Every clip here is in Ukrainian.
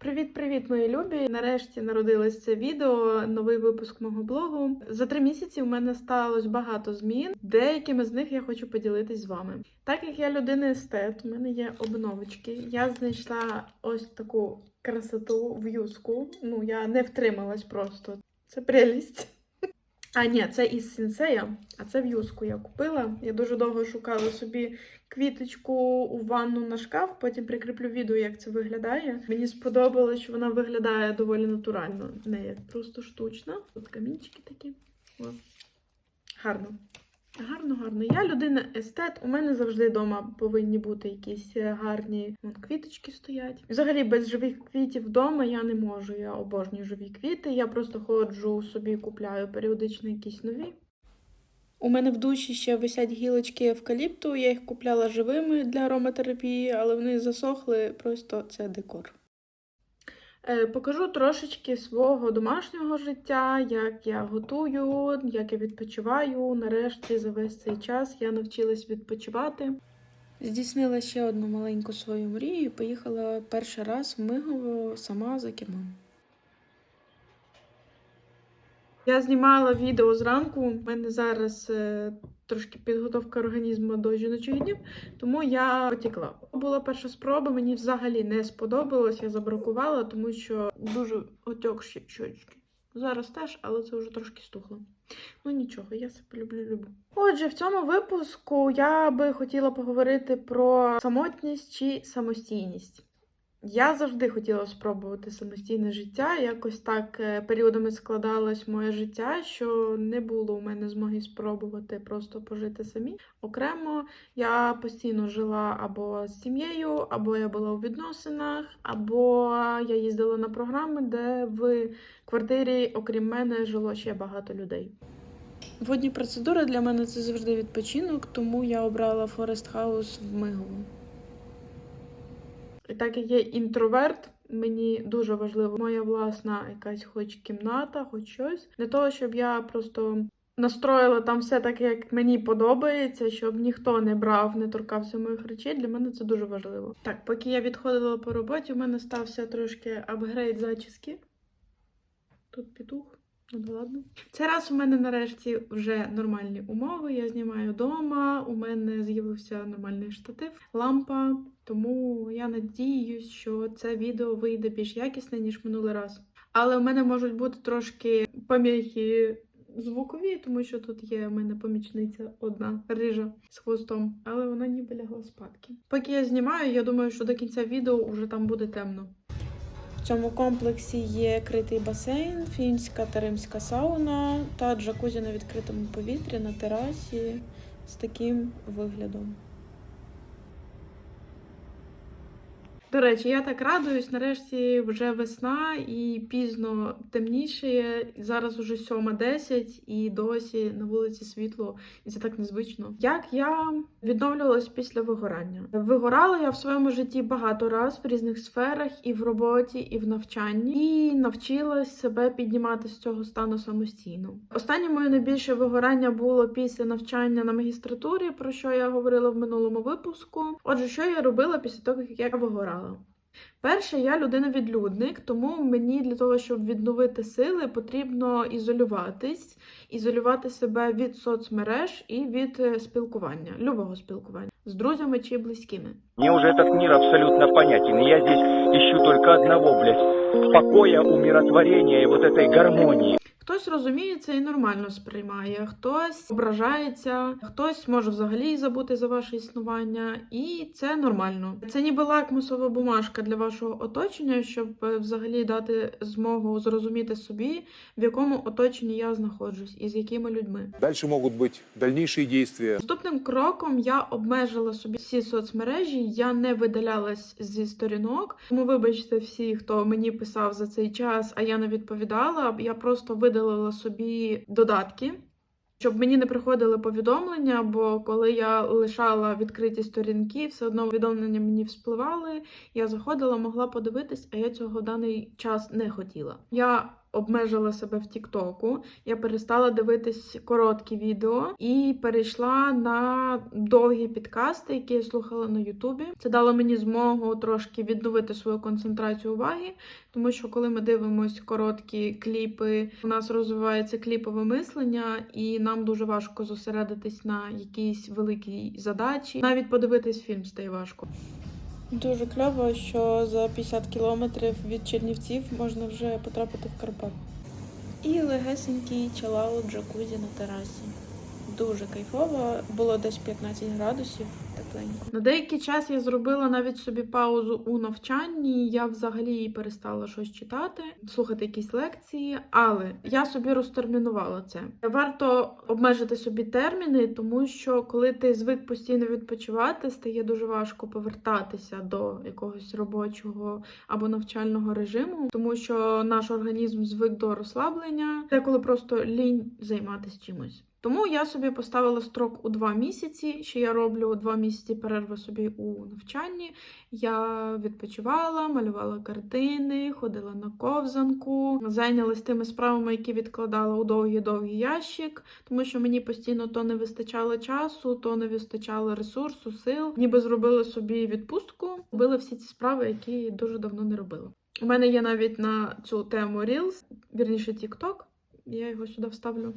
Привіт-привіт, мої любі! Нарешті народилось це відео, новий випуск мого блогу. За три місяці у мене сталося багато змін. Деякими з них я хочу поділитись з вами. Так як я людина естет, у мене є обновочки. Я знайшла ось таку красоту в юску. Ну я не втрималась просто. Це прелість. А, ні, це із сінсея, а це в я купила. Я дуже довго шукала собі квіточку у ванну на шкаф, потім прикріплю відео, як це виглядає. Мені сподобалось, що вона виглядає доволі натурально, не як просто штучна. Тут камінчики такі. О. Гарно. Гарно, гарно. Я людина естет. У мене завжди вдома повинні бути якісь е, гарні вон, квіточки стоять. Взагалі без живих квітів вдома я не можу. Я обожнюю живі квіти. Я просто ходжу собі, купляю періодично якісь нові. У мене в душі ще висять гілочки евкаліпту. Я їх купляла живими для ароматерапії, але вони засохли, просто це декор. Е, Покажу трошечки свого домашнього життя, як я готую, як я відпочиваю. Нарешті за весь цей час я навчилась відпочивати. Здійснила ще одну маленьку свою мрію і поїхала перший раз в Мигово сама за кермом. Я знімала відео зранку. У мене зараз е, трошки підготовка організму до жіночих днів, тому я потекла. Була перша спроба, мені взагалі не сподобалось, я забракувала, тому що дуже отекші щочки. Зараз теж, але це вже трошки стухло. Ну нічого, я себе люблю люблю. Отже, в цьому випуску я би хотіла поговорити про самотність чи самостійність. Я завжди хотіла спробувати самостійне життя. Якось так е, періодами складалось моє життя, що не було у мене змоги спробувати просто пожити самі. Окремо я постійно жила або з сім'єю, або я була у відносинах, або я їздила на програми, де в квартирі, окрім мене, жило ще багато людей. Водні процедури для мене це завжди відпочинок, тому я обрала Форест Хаус в Мигово. І так як я інтроверт, мені дуже важливо моя власна якась хоч кімната, хоч щось. Не того, щоб я просто настроїла там все так, як мені подобається, щоб ніхто не брав, не торкався моїх речей. Для мене це дуже важливо. Так, поки я відходила по роботі, у мене стався трошки апгрейд зачіски. Тут петух. Ну, ладно. Цей раз у мене нарешті вже нормальні умови. Я знімаю вдома, у мене з'явився нормальний штатив, лампа. Тому я надіюсь, що це відео вийде більш якісне, ніж минулий раз. Але у мене можуть бути трошки поміхи звукові, тому що тут є у мене помічниця одна рижа з хвостом, але вона ніби лягла спадки. Поки я знімаю, я думаю, що до кінця відео вже там буде темно. Цьому комплексі є критий басейн, фінська та римська сауна та джакузі на відкритому повітрі на терасі з таким виглядом. До речі, я так радуюсь, нарешті вже весна і пізно темніше. Зараз уже 7.10 і досі на вулиці світло, і це так незвично. Як я відновлювалась після вигорання? Вигорала я в своєму житті багато раз в різних сферах, і в роботі, і в навчанні, і навчилась себе піднімати з цього стану самостійно. Останнє моє найбільше вигорання було після навчання на магістратурі, про що я говорила в минулому випуску. Отже, що я робила після того, як я вигорала? Перше, я людина-відлюдник, тому мені для того, щоб відновити сили, потрібно ізолюватись, ізолювати себе від соцмереж і від е, спілкування, любого спілкування з друзями чи близькими. Мне уже этот мир абсолютно понятен, я здесь ищу только одного, блядь, покоя, умиротворения и вот этой гармонии. Хтось розуміє це і нормально сприймає, хтось ображається, хтось може взагалі забути за ваше існування, і це нормально. Це ніби лакмусова бумажка для вашого оточення, щоб е, взагалі дати змогу зрозуміти собі, в якому оточенні я знаходжусь і з якими людьми. Дальше могут быть дальнейшие действия. Наступним кроком я обмежила собі всі соцмережі, я не видалялась зі сторінок. Тому вибачте всі, хто мені писав за цей час, а я не відповідала. Я просто видалила собі додатки. Щоб мені не приходили повідомлення, бо коли я лишала відкриті сторінки, все одно повідомлення мені вспливали. Я заходила, могла подивитись, а я цього в даний час не хотіла. Я обмежила себе в Тіктоку. Я перестала дивитись короткі відео і перейшла на довгі підкасти, які я слухала на Ютубі. Це дало мені змогу трошки відновити свою концентрацію уваги, тому що коли ми дивимося короткі кліпи, у нас розвивається кліпове мислення, і нам дуже важко зосередитись на якійсь великій задачі. Навіть подивитись фільм стає важко. Дуже кльово, що за 50 кілометрів від Чернівців можна вже потрапити в Карпат. І легесенький чалаут джакузі на терасі. Дуже кайфово, було десь 15 градусів тепленько. На деякий час я зробила навіть собі паузу у навчанні. Я взагалі перестала щось читати, слухати якісь лекції, але я собі розтермінувала це. Варто обмежити собі терміни, тому що коли ти звик постійно відпочивати, стає дуже важко повертатися до якогось робочого або навчального режиму, тому що наш організм звик до розслаблення, деколи просто лінь займатися чимось. Тому я собі поставила строк у два місяці, що я роблю два місяці перерви собі у навчанні. Я відпочивала, малювала картини, ходила на ковзанку, зайнялась тими справами, які відкладала у довгий-довгий ящик, тому що мені постійно то не вистачало часу, то не вистачало ресурсу, сил. Ніби зробила собі відпустку, робила всі ці справи, які дуже давно не робила. У мене є навіть на цю тему Reels, вірніше TikTok. Я його сюди вставлю.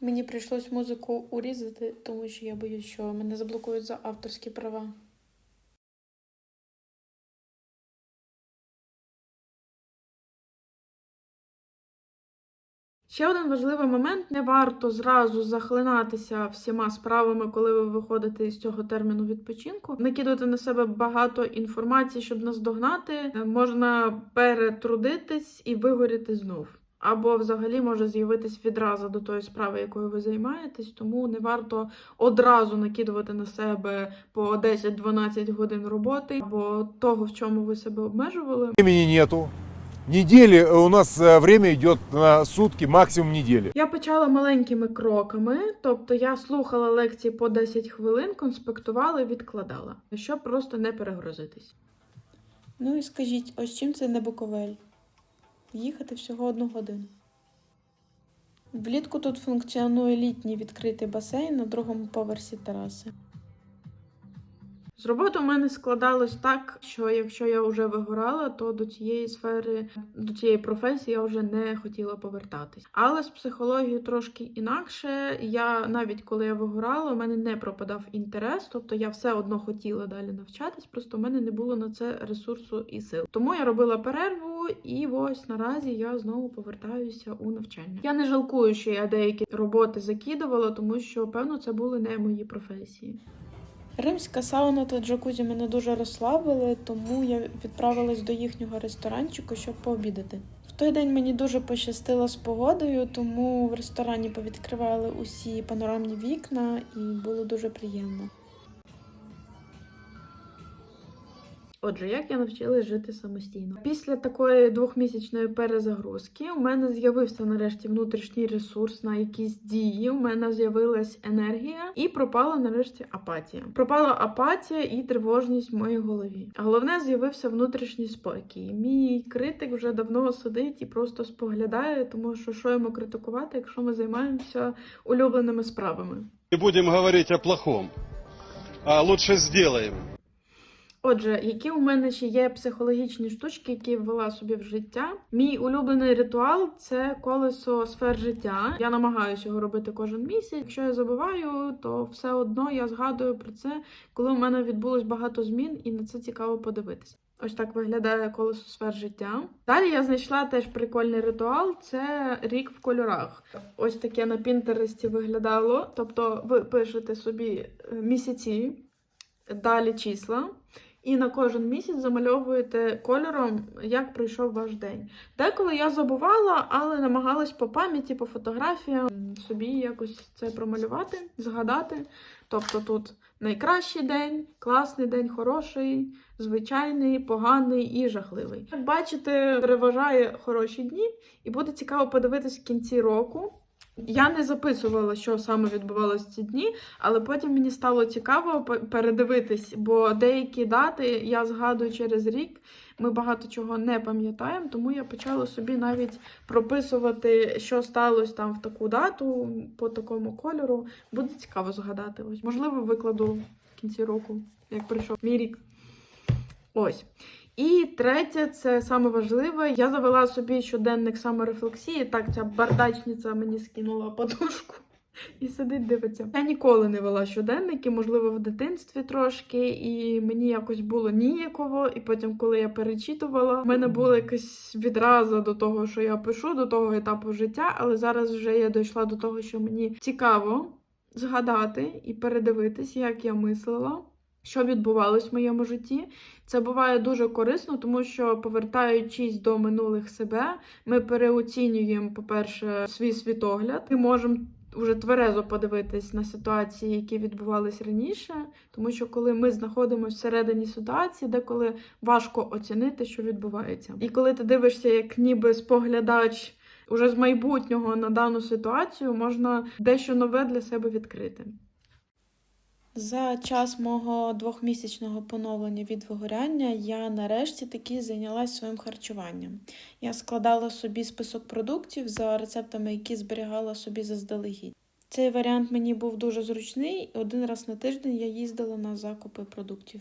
Мені прийшлось музику урізати, тому що я боюсь, що мене заблокують за авторські права. Ще один важливий момент: не варто зразу захлинатися всіма справами, коли ви виходите з цього терміну відпочинку. Накидувати на себе багато інформації, щоб наздогнати. Е, Можна перетрудитись і вигоріти знов. Або взагалі може з'явитись відразу до тої справи, якою ви займаєтесь, тому не варто одразу накидувати на себе по 10-12 годин роботи або того, в чому ви себе обмежували. Времени нету. Недели, э, у нас э, время идет на сутки, максимум недели. Я почала маленькими кроками, тобто я слухала лекції по 10 хвилин, конспектувала і відкладала, щоб просто не перегрузитись. Ну і скажіть, ось чим це не Буковель? Їхати всього одну годину. Влітку тут функціонує літній відкритий басейн на другому поверсі тераси. З роботи у мене складалось так, що якщо я вже вигорала, то до цієї сфери, до цієї професії я вже не хотіла повертатись. Але з психологією трошки інакше. Я навіть коли я вигорала, у мене не пропадав інтерес, тобто я все одно хотіла далі навчатись, просто в мене не було на це ресурсу і сил. Тому я робила перерву, і ось наразі я знову повертаюся у навчання. Я не жалкую, що я деякі роботи закидувала, тому що певно це були не мої професії. Римська сауна та джакузі мене дуже розслабили, тому я відправилась до їхнього ресторанчику, щоб пообідати. В той день мені дуже пощастило з погодою, тому в ресторані повідкривали усі панорамні вікна і було дуже приємно. Отже, як я навчилась жити самостійно? Після такої двохмісячної перезагрузки у мене з'явився нарешті внутрішній ресурс на якісь дії. У мене з'явилась енергія і пропала нарешті апатія. Пропала апатія і тривожність в моїй голові. Головне з'явився внутрішній спокій. Мій критик вже давно сидить і просто споглядає, тому що що йому критикувати, якщо ми займаємося улюбленими справами. Не будем говорить о плохом, а лучше сделаем. Отже, які у мене ще є психологічні штучки, які ввела собі в життя. Мій улюблений ритуал це колесо сфер життя. Я намагаюся його робити кожен місяць. Якщо я забуваю, то все одно я згадую про це, коли у мене відбулось багато змін, і на це цікаво подивитися. Ось так виглядає колесо сфер життя. Далі я знайшла теж прикольний ритуал. Це рік в кольорах. Ось таке на Пінтересті виглядало. Тобто, ви пишете собі е, місяці, далі числа. І на кожен місяць замальовуєте кольором, як пройшов ваш день. Деколи я забувала, але намагалась по пам'яті, по фотографіям собі якось це промалювати, згадати. Тобто тут найкращий день, класний день, хороший, звичайний, поганий і жахливий. Як бачите, переважає хороші дні, і буде цікаво подивитись в кінці року. Я не записувала, що саме відбувалося ці дні, але потім мені стало цікаво передивитись, бо деякі дати я згадую через рік. ми багато чого не пам'ятаємо, тому я почала собі навіть прописувати, що сталося там в таку дату по такому кольору. Буде цікаво згадати. Ось, можливо, викладу в кінці року, як прийшов мій рік. Ось. І третє, це саме важливе. Я завела собі щоденник саморефлексії. Так, ця бардачниця мені скинула подушку і сидить, дивиться. Я ніколи не вела щоденники, можливо, в дитинстві трошки, і мені якось було ніяково. І потім, коли я перечитувала, в мене була якась відраза до того, що я пишу, до того етапу життя, але зараз вже я дійшла до того, що мені цікаво згадати і передивитись, як я мислила. Що відбувалось в моєму житті, це буває дуже корисно, тому що повертаючись до минулих себе, ми переоцінюємо, по-перше, свій світогляд. Ми можемо вже тверезо подивитись на ситуації, які відбувались раніше, тому що коли ми знаходимося всередині ситуації, деколи важко оцінити, що відбувається. І коли ти дивишся, як ніби споглядач уже з майбутнього на дану ситуацію, можна дещо нове для себе відкрити. За час мого двохмісячного поновлення від вигоряння я нарешті таки зайнялася своїм харчуванням. Я складала собі список продуктів за рецептами, які зберігала собі заздалегідь. Цей варіант мені був дуже зручний, один раз на тиждень я їздила на закупи продуктів.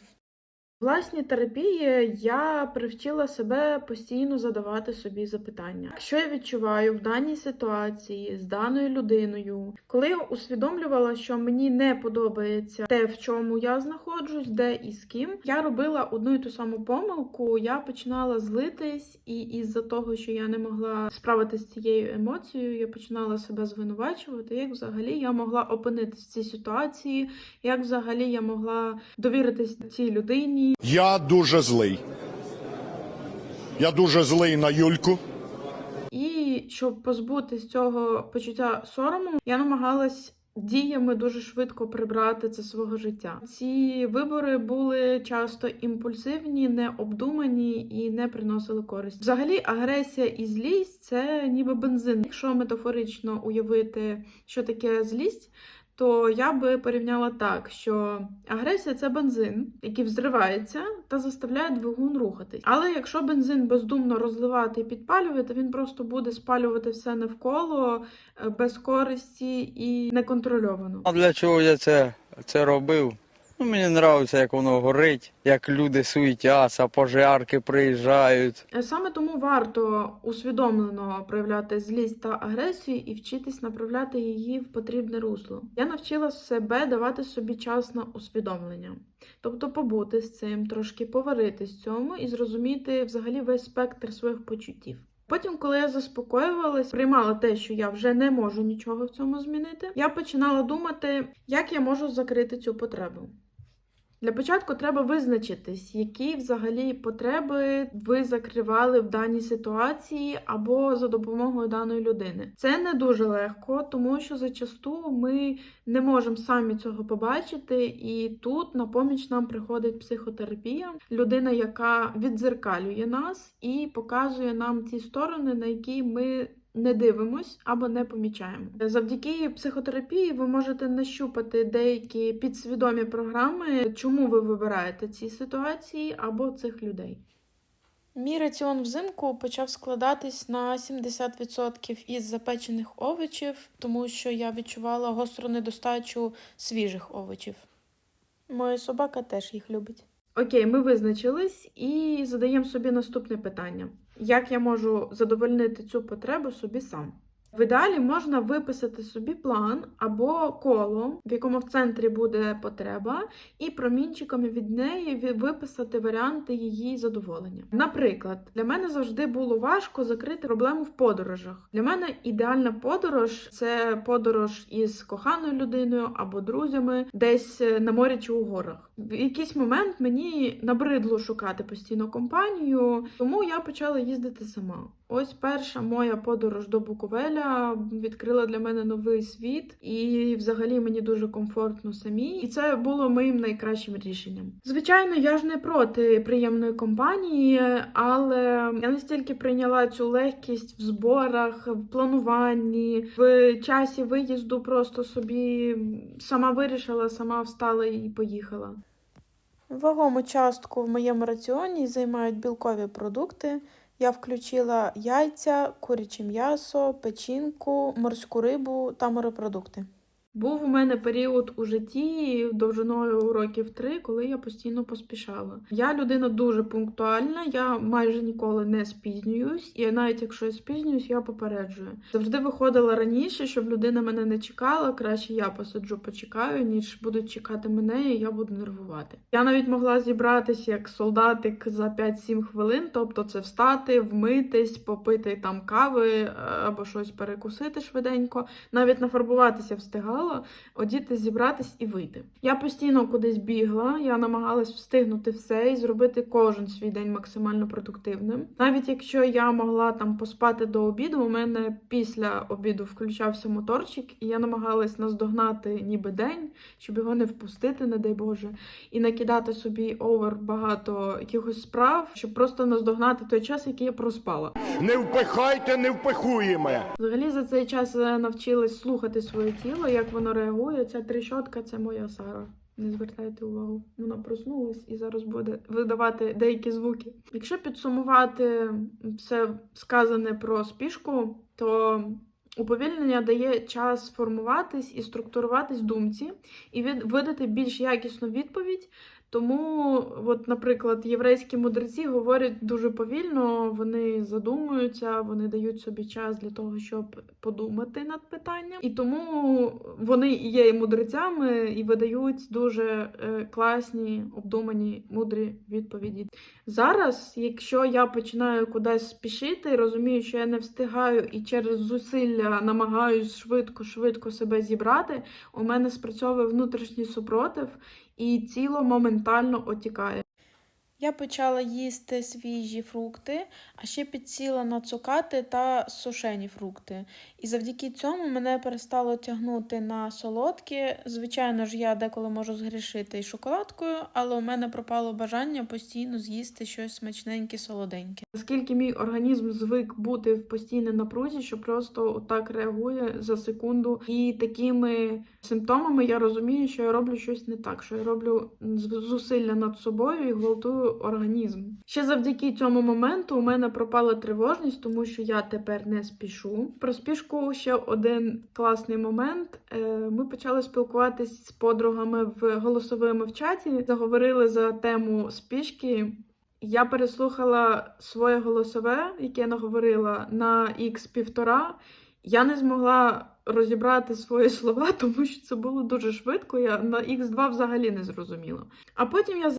В власній терапії я привчила себе постійно задавати собі запитання, що я відчуваю в даній ситуації з даною людиною. Коли я усвідомлювала, що мені не подобається те, в чому я знаходжусь, де і з ким, я робила одну і ту саму помилку. Я починала злитись, і із-за того, що я не могла справитися з цією емоцією, я починала себе звинувачувати. Як взагалі я могла опинитися в цій ситуації, як взагалі я могла довіритись цій людині. Я дуже злий. Я дуже злий на Юльку. І щоб позбутись цього почуття сорому, я намагалась діями дуже швидко прибрати це свого життя. Ці вибори були часто імпульсивні, необдумані і не приносили користь. Взагалі, агресія і злість це ніби бензин. Якщо метафорично уявити, що таке злість. То я би порівняла так, що агресія це бензин, який взривається та заставляє двигун рухатись. Але якщо бензин бездумно розливати і підпалювати, він просто буде спалювати все навколо е, без користі і неконтрольовано. А для чого я це, це робив? Ну, мені подобається, як воно горить, як люди суетяться, пожарки приїжджають. Е, Саме тому варто усвідомлено проявляти злість та агресію і вчитись направляти її в потрібне русло. Я навчила себе давати собі час на усвідомлення, тобто побути з цим, трошки поваритись в цьому і зрозуміти взагалі весь спектр своїх почуттів. Потім, коли я заспокоювалась, приймала те, що я вже не можу нічого в цьому змінити, я починала думати, як я можу закрити цю потребу. Для початку треба визначитись, які взагалі потреби ви закривали в даній ситуації або за допомогою даної людини. Це не дуже легко, тому що зачасту ми не можемо самі цього побачити, і тут на поміч нам приходить психотерапія, людина, яка віддзеркалює нас і показує нам ті сторони, на які ми не дивимось або не помічаємо. Завдяки психотерапії ви можете нащупати деякі підсвідомі програми, чому ви вибираєте ці ситуації або цих людей. Мій раціон взимку почав складатись на 70% із запечених овочів, тому що я відчувала гостру недостачу свіжих овочів. Моя собака теж їх любить. Окей, ми визначились і задаємо собі наступне питання: як я можу задовольнити цю потребу собі сам? В ідеалі можна виписати собі план або коло, в якому в центрі буде потреба, і промінчиками від неї виписати варіанти її задоволення. Наприклад, для мене завжди було важко закрити проблему в подорожах. Для мене ідеальна подорож це подорож із коханою людиною або друзями, десь е, на морі чи у горах. В якийсь момент мені набридло шукати постійно компанію, тому я почала їздити сама. Ось перша моя подорож до Буковеля відкрила для мене новий світ, і взагалі мені дуже комфортно самій. І це було моїм найкращим рішенням. Звичайно, я ж не проти приємної компанії, але я настільки прийняла цю легкість в зборах, в плануванні, в часі виїзду, просто собі сама вирішила, сама встала і поїхала. Вагому частку в моєму раціоні займають білкові продукти. Я включила яйця, куряче м'ясо, печінку, морську рибу та морепродукти. Був у мене період у житті довжиною років три, коли я постійно поспішала. Я людина дуже пунктуальна, я майже ніколи не спізнююсь, і навіть якщо я спізнююсь, я попереджую. Завжди виходила раніше, щоб людина мене не чекала. Краще я посиджу, почекаю, ніж будуть чекати мене, і я буду нервувати. Я навіть могла зібратися як солдатик за 5-7 хвилин, тобто це встати, вмитись, попити там кави е, або щось перекусити швиденько, навіть нафарбуватися встигала, одіти, зібратись і вийти. Я постійно кудись бігла, я намагалась встигнути все і зробити кожен свій день максимально продуктивним. Навіть якщо я могла там поспати до обіду, у мене після обіду включався моторчик, і я намагалась наздогнати ніби день, щоб його не впустити, не дай Боже, і накидати собі овер багато якихось справ, щоб просто наздогнати той час, який я проспала. Не впихайте, не впихуємо. Взагалі за цей час я навчилась слухати своє тіло, як воно реагує. Ця тріщотка це моя Сара. Не звертайте увагу. Вона проснулась і зараз буде видавати деякі звуки. Якщо підсумувати все сказане про спішку, то уповільнення дає час формуватись і структуруватись думці, і видати більш якісну відповідь. Тому, от, наприклад, єврейські мудреці говорять дуже повільно, вони задумуються, вони дають собі час для того, щоб подумати над питанням. І тому вони є і мудрецями і видають дуже е, класні, обдумані, мудрі відповіді. Зараз, якщо я починаю кудись спішити, розумію, що я не встигаю і через зусилля намагаюсь швидко-швидко себе зібрати, у мене спрацьовує внутрішній супротив і тіло моментально отікає. Я почала їсти свіжі фрукти, а ще підсіла на цукати та сушені фрукти. І завдяки цьому мене перестало тягнути на солодкі. Звичайно ж, я деколи можу згрішити і шоколадкою, але у мене пропало бажання постійно з'їсти щось смачненьке, солоденьке. Оскільки мій організм звик бути в постійній напрузі, що просто отак реагує за секунду, і такими симптомами я розумію, що я роблю щось не так, що я роблю зусилля над собою і гвалтую організм. Ще завдяки цьому моменту у мене пропала тривожність, тому що я тепер не спішу. Про спішку ще один класний момент. Е, Ми почали спілкуватись з подругами в голосовими в чаті, заговорили за тему спішки. Я переслухала своє голосове, яке я наговорила на x півтора. Я не змогла розібрати свої слова, тому що це було дуже швидко. Я на x2 взагалі не зрозуміла. А потім я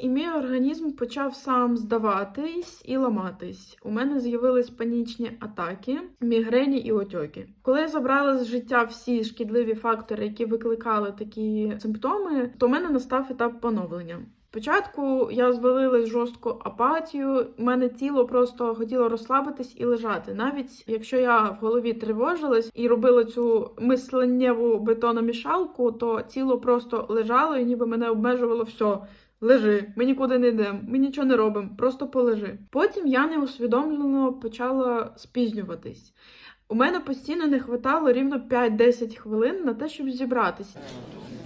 і мій організм почав сам здаватись і ламатись. У мене з'явились панічні атаки, мігрені і отьоки. Коли я забрала з життя всі шкідливі фактори, які викликали такі симптоми, то у мене настав етап поновлення. Спочатку я звалилась в жорстку апатію, у мене тіло просто хотіло розслабитись і лежати. Навіть якщо я в голові тривожилась і робила цю мисленнєву бетономішалку, то тіло просто лежало і ніби мене обмежувало все. Лежи, ми нікуди не йдемо, ми нічого не робимо, просто полежи. Потім я неусвідомлено почала спізнюватись. У мене постійно не хватало рівно 5-10 хвилин на те, щоб зібратися.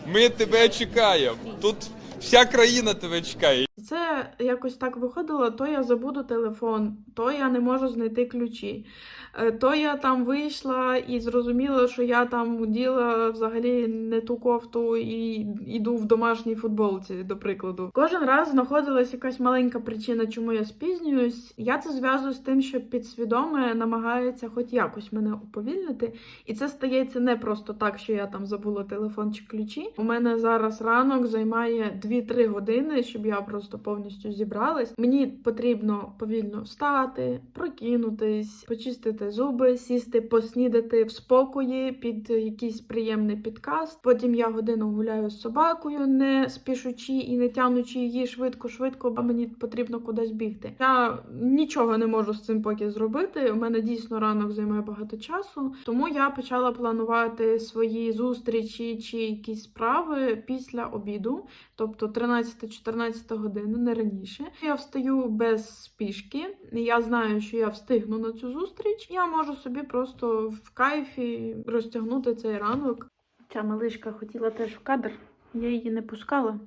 Ми тебе чекаємо. Тут вся країна тебе чекає. Це якось так виходило, то я забуду телефон, то я не можу знайти ключі. Е, То я там вийшла і зрозуміла, що я там уділа взагалі не ту кофту і йду в домашній футболці, до прикладу. Кожен раз знаходилась якась маленька причина, чому я спізнююсь. Я це зв'язую з тим, що підсвідоме намагається хоч якось мене уповільнити. І це стається не просто так, що я там забула телефон чи ключі. У мене зараз ранок займає 2-3 години, щоб я просто повністю зібралась. Мені потрібно повільно встати, прокинутись, почистити зуби, сісти, поснідати в спокої під якийсь приємний підкаст. Потім я годину гуляю з собакою, не спішучи і не тягнучи її швидко-швидко, бо мені потрібно кудись бігти. Я нічого не можу з цим поки зробити. У мене дійсно ранок займає багато часу, тому я почала планувати свої зустрічі чи якісь справи після обіду, тобто 13-14 години, не раніше. Я встаю без спішки. Я знаю, що я встигну на цю зустріч. Я можу собі просто в кайфі розтягнути цей ранок. Ця малишка хотіла теж в кадр, я її не пускала.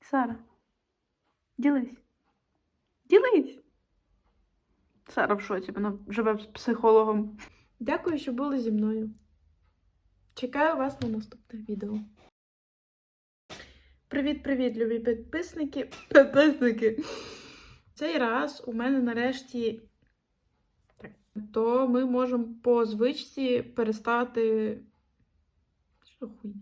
Сара, ділись. Ділись. Сара в шоці, вона живе з психологом. Дякую, що були зі мною. Чекаю вас на наступне відео. Привіт-привіт, любі підписники. Підписники. Цей раз у мене нарешті. Так. То ми можемо по звичці перестати. Що хуйня?